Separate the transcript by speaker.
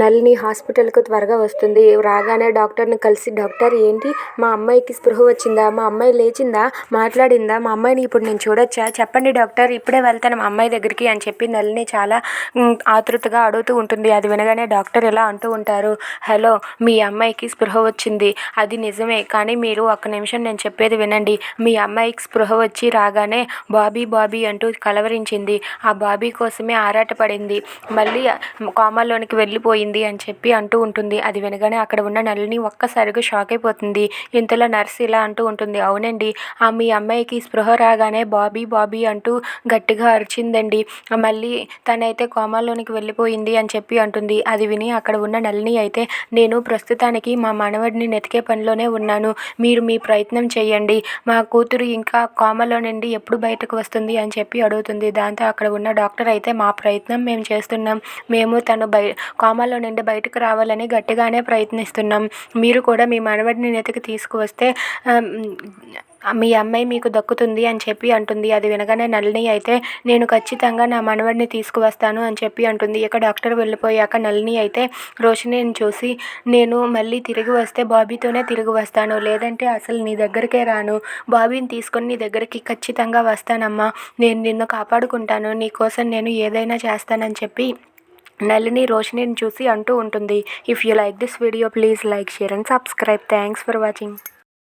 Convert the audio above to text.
Speaker 1: నళిని హాస్పిటల్కు త్వరగా వస్తుంది. రాగానే డాక్టర్ని కలిసి డాక్టర్ ఏంటి? మా అమ్మాయికి స్పృహ వచ్చిందా? మా అమ్మాయి లేచిందా? మాట్లాడిందా? మా అమ్మాయిని ఇప్పుడు నేను చూడొచ్చా? చెప్పండి డాక్టర్ ఇప్పుడే వెళ్తాను మా అమ్మాయి దగ్గరికి అని చెప్పి నళిని చాలా ఆతృతగా అడుగుతూ ఉంటుంది. అది వినగానే డాక్టర్ ఇలా అంటూ ఉంటారు. హలో మీ అమ్మాయికి స్పృహ వచ్చింది. అది నిజమే కానీ మీరు ఒక్క నిమిషం నేను చెప్పేది వినండి. మీ అమ్మాయికి స్పృహ వచ్చి రాగానే బాబీ బాబీ అంటూ కలవరించింది. ఆ బాబీ కోసమే ఆరాటపడింది. మళ్ళీ కామాలోనికి వెళ్ళిపోయింది. అని చెప్పి అంటూ ఉంటుంది. అది వినగానే అక్కడ ఉన్న నల్లిని ఒక్కసారిగా షాక్ అయిపోతుంది. ఇంతలో నర్స్ ఇలా అంటూ ఉంటుంది. అవునండి ఆ మీ అమ్మాయికి స్పృహ రాగానే బాబీ బాబీ అంటూ గట్టిగా అరిచిందండి. మళ్ళీ తనైతే కోమాలోనికి వెళ్ళిపోయింది అని చెప్పి అంటుంది. అది విని అక్కడ ఉన్న నల్లిని అయితే నేను ప్రస్తుతానికి మా మనవడిని నెతికే పనిలోనే ఉన్నాను. మీరు మీ ప్రయత్నం చేయండి. మా కూతురు ఇంకా కోమలో నుండి ఎప్పుడు బయటకు వస్తుంది? అని చెప్పి అడుగుతుంది. దాంతో అక్కడ ఉన్న డాక్టర్ అయితే మా ప్రయత్నం మేము చేస్తున్నాం. మేము తను బయ కోమ కోమాలో నుండి బయటకు రావాలని గట్టిగానే ప్రయత్నిస్తున్నాం. మీరు కూడా మీ మనవడిని నేతకి తీసుకువస్తే మీ అమ్మాయి మీకు దక్కుతుంది అని చెప్పి అంటుంది. అది వినగానే నళిని అయితే నేను ఖచ్చితంగా నా మనవడిని తీసుకువస్తాను అని చెప్పి అంటుంది. ఇక డాక్టర్ వెళ్ళిపోయాక నళిని అయితే రోషినిని చూసి నేను మళ్ళీ తిరిగి వస్తే బాబీతోనే తిరిగి వస్తాను. లేదంటే అసలు నీ దగ్గరికే రాను. బాబీని తీసుకొని నీ దగ్గరికి ఖచ్చితంగా వస్తానమ్మా. నేను నిన్ను కాపాడుకుంటాను. నీ కోసం నేను ఏదైనా చేస్తానని చెప్పి నళిని రోషినిని చూసి అంటూ ఉంటుంది. If you like this video please like share and subscribe thanks for watching